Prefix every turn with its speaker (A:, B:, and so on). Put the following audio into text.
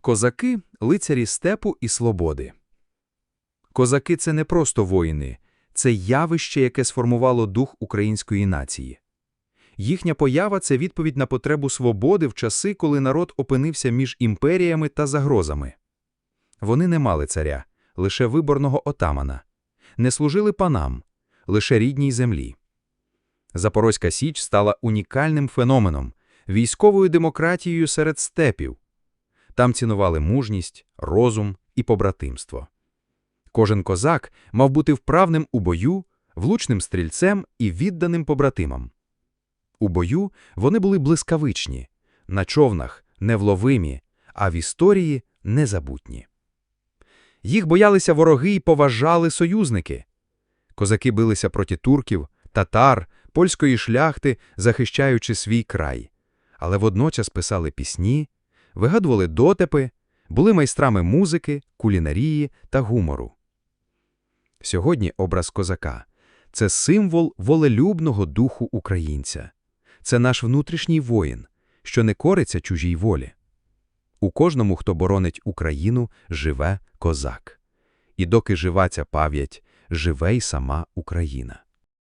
A: Козаки – лицарі степу і свободи. Козаки – це не просто воїни, це явище, яке сформувало дух української нації. Їхня поява – це відповідь на потребу свободи в часи, коли народ опинився між імперіями та загрозами. Вони не мали царя, лише виборного отамана, не служили панам, лише рідній землі. Запорозька Січ стала унікальним феноменом, військовою демократією серед степів. Там цінували мужність, розум і побратимство. Кожен козак мав бути вправним у бою, влучним стрільцем і відданим побратимам. У бою вони були блискавичні, на човнах невловимі, а в історії незабутні. Їх боялися вороги і поважали союзники. Козаки билися проти турків, татар, польської шляхти, захищаючи свій край. Але водночас писали пісні, вигадували дотепи, були майстрами музики, кулінарії та гумору. Сьогодні образ козака – це символ волелюбного духу українця. Це наш внутрішній воїн, що не кориться чужій волі. У кожному, хто боронить Україну, живе козак. І доки жива ця пам'ять, живе й сама Україна.